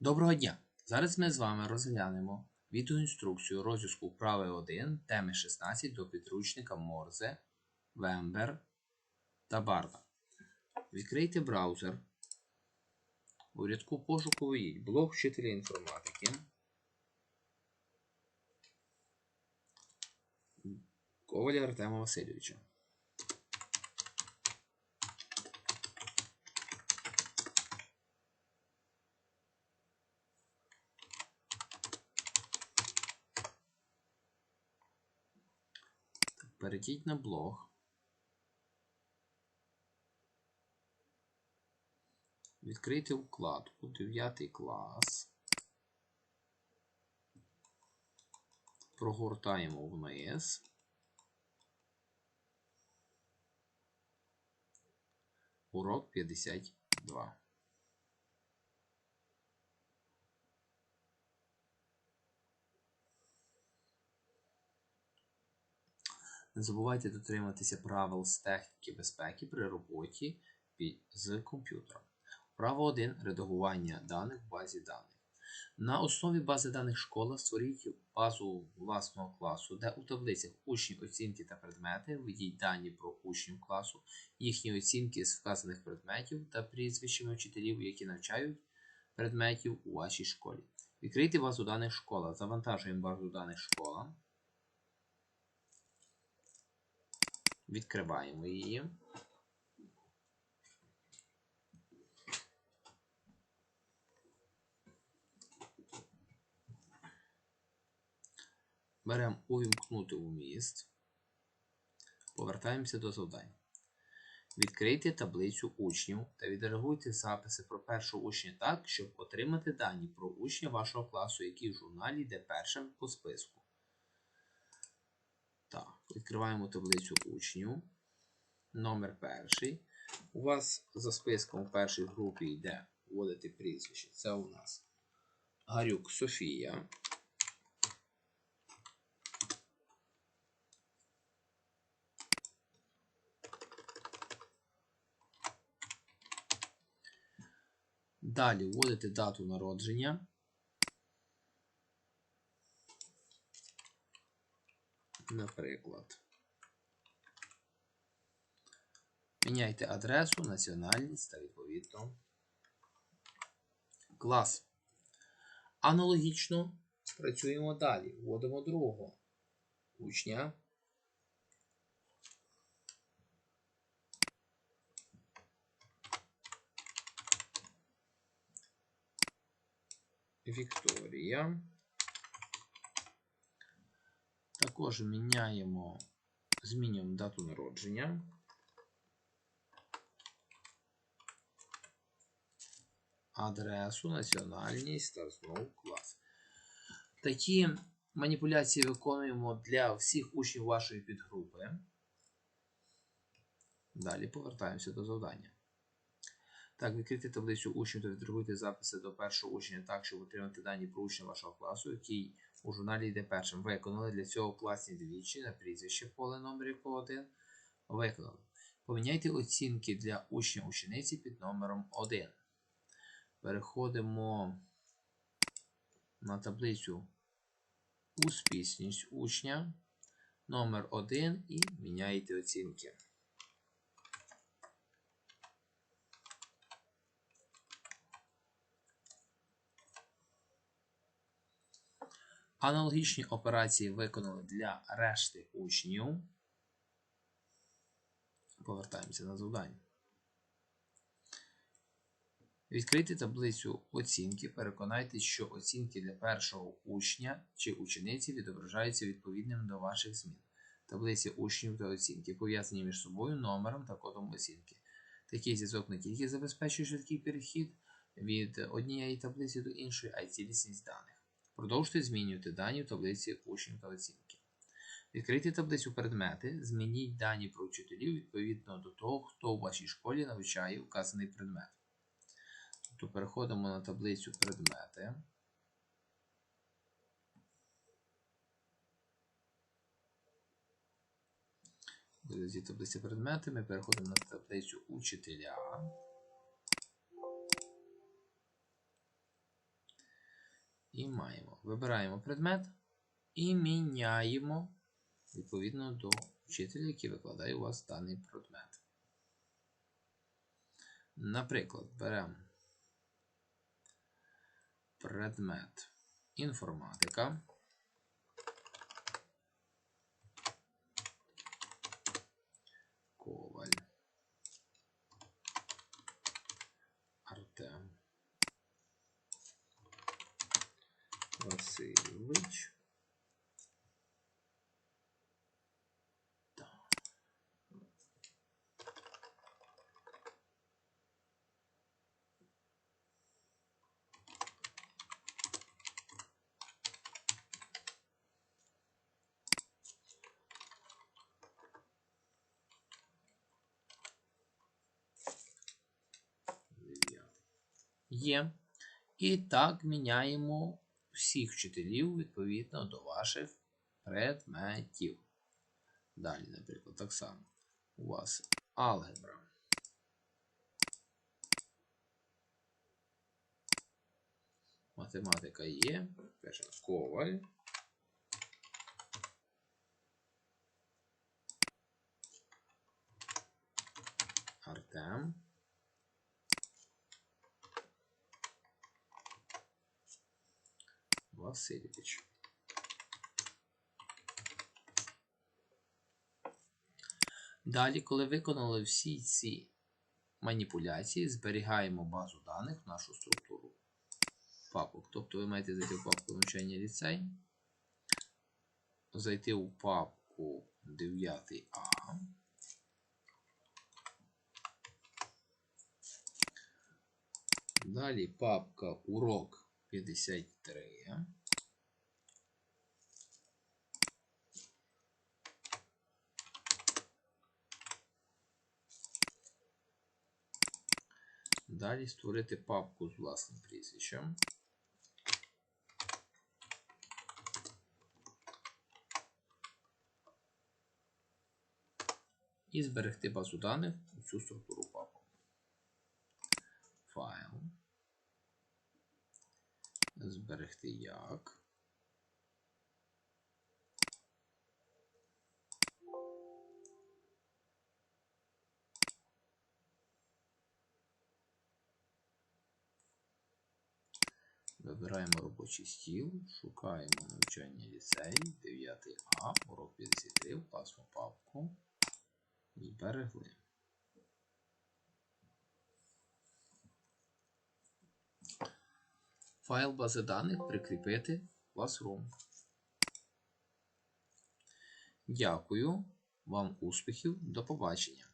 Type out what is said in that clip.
Доброго дня! Зараз ми з вами розглянемо відеоінструкцію розв'язку вправи 1 теми 16 до підручника Морзе, Вембер та Барда. Відкрийте браузер. У рядку пошуку введіть блог вчителя інформатики. Коваля Артема Васильовича. Перейдіть на блог. Відкрийте вкладку 9 клас. Прогортаємо вниз. Урок 52. Не забувайте дотримуватися правил з техніки безпеки при роботі з комп'ютером. Право 1. Редагування даних в базі даних. На основі бази даних школа створіть базу власного класу, де у таблицях учні, оцінки та предмети введіть дані про учнів класу, їхні оцінки з вказаних предметів та прізвищами вчителів, які навчають предметів у вашій школі. Відкрийте базу даних школа. Завантажуємо базу даних школа. Відкриваємо її. Беремо увімкнути вміст. Повертаємося до завдань. Відкрийте таблицю учнів та відредагуйте записи про першого учня так, щоб отримати дані про учня вашого класу, який в журналі йде першим по списку. Так, відкриваємо таблицю учнів. Номер перший. У вас за списком в першій групі йде вводити прізвище. Це у нас Гарюк Софія. Далі вводите дату народження. Наприклад. Міняйте адресу, національність та відповідно клас. Аналогічно працюємо далі. Вводимо другого учня. Вікторія. Також міняємо, змінюємо дату народження. Адресу, національність та знову клас. Такі маніпуляції виконуємо для всіх учнів вашої підгрупи. Далі повертаємося до завдання. Так, відкрити таблицю учнів та відредагуйте записи до першого учня так, щоб отримати дані про учня вашого класу, який у журналі йде першим. Виконали для цього класні двічі на прізвище поле номер якого 1. Виконали. Поміняйте оцінки для учня учениці під номером 1. Переходимо на таблицю Успішність учня номер 1 і міняєте оцінки. Аналогічні операції виконали для решти учнів. Повертаємося на завдання. Відкрийте таблицю оцінки. Переконайтеся, що оцінки для першого учня чи учениці відображаються відповідним до ваших змін. Таблиці учнів та оцінки пов'язані між собою номером та кодом оцінки. Такий зв'язок не тільки забезпечує швидкий перехід від однієї таблиці до іншої, а й цілісність даних. Продовжуйте змінювати дані в таблиці учнів та оцінки. Відкрийте таблицю предмети, змініть дані про вчителів відповідно до того, хто у вашій школі навчає вказаний предмет. Тобто переходимо на таблицю предмети. Зі таблиці предмети ми переходимо на таблицю учителя. І маємо. Вибираємо предмет і міняємо відповідно до вчителя, який викладає у вас даний предмет. Наприклад, беремо предмет інформатика. Коваль. Артем. Васильович. Так. Дев'ятий. Є. І так міняємо всіх вчителів відповідно до ваших предметів. Далі, наприклад, так само. У вас алгебра. Математика є. Пишемо коваль. Артем. Васильович. Далі, коли виконали всі ці маніпуляції, зберігаємо базу даних в нашу структуру папок. Тобто ви маєте зайти в папку навчання ліцей, зайти у папку 9А. Далі папка урок 53. Далі створити папку з власним прізвищем. І зберегти базу даних у цю структуру папок. Файл. Зберегти як. Вибираємо робочий стіл, шукаємо навчання ліцей 9А, урок 53, власну папку. Зберегли. Файл бази даних прикріпити Classroom. Дякую вам успіхів. До побачення.